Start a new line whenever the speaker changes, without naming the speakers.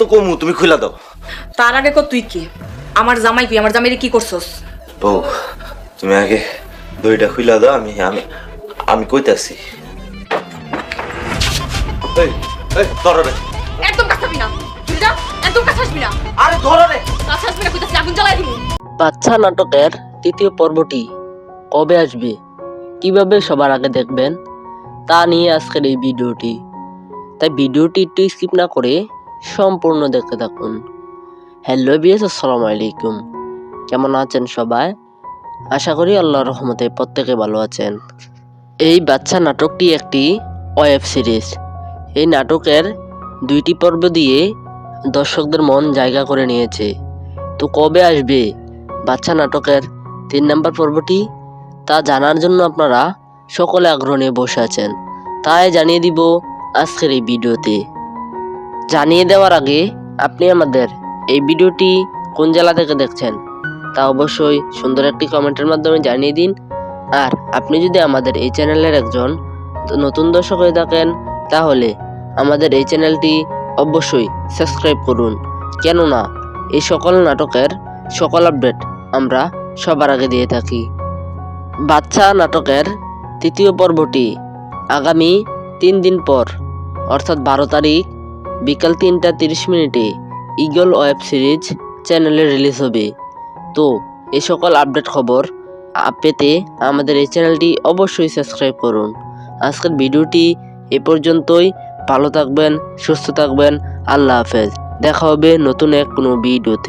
তো কমু তুমি খুলা দাও।
তার আগে কর তুই কি? আমার জামাই কি আমার জামাইরে কি করছস?
বউ তুমি আগে দইটা খুলা দাও আমি আমি আমি কইতাছি। এই এই ধরো রে
একদম কাছে না। তুই যা একদম কাছে আসবি না।
আরে ধরো রে
কাছে আসবি না কইতাছি আগুন জ্বালাই দিবি।
বাচ্চা নাটকের তৃতীয় পর্বটি কবে আসবে? কীভাবে সবার আগে দেখবেন? তা নিয়ে আজকের এই ভিডিওটি। তাই ভিডিওটি একটু স্কিপ না করে সম্পূর্ণ দেখতে থাকুন। হ্যালো বিএস আসসালামু আলাইকুম। কেমন আছেন সবাই? আশা করি আল্লাহর রহমতে প্রত্যেকে ভালো আছেন। এই বাচ্চা নাটকটি একটি ওয়েব সিরিজ। এই নাটকের দুইটি পর্ব দিয়ে দর্শকদের মন জায়গা করে নিয়েছে। তো কবে আসবে বাচ্চা নাটকের তিন নম্বর পর্বটি? তা জানার জন্য আপনারা সকলে আগ্রহ নিয়ে বসে আছেন। তাই জানিয়ে দিব আজকের এই ভিডিওতে। জানিয়ে দেওয়ার আগে আপনি আমাদের এই ভিডিওটি কোন জেলা থেকে দেখছেন তা অবশ্যই সুন্দর একটি কমেন্টের মাধ্যমে জানিয়ে দিন। আর আপনি যদি আমাদের এই চ্যানেলের একজন নতুন দর্শক হয়ে থাকেন, তাহলে আমাদের এই চ্যানেলটি অবশ্যই সাবস্ক্রাইব করুন। কেননা এই সকল নাটকের সকল আপডেট আমরা সবার আগে দিয়ে থাকি। বাচ্চা নাটকের তৃতীয় পর্বটি আগামী তিন দিন পর, অর্থাৎ বারো তারিখ বিকাল তিনটা তিরিশ মিনিটে ইগল ওয়েব সিরিজ চ্যানেলে রিলিজ হবে। তো, এ সকল আপডেট খবর পেতে আমাদের এই চ্যানেলটি অবশ্যই সাবস্ক্রাইব করুন। আজকের ভিডিওটি এ পর্যন্তই। ভালো থাকবেন, সুস্থ থাকবেন। আল্লাহ হাফেজ। দেখা হবে নতুন এক কোনো ভিডিওতে।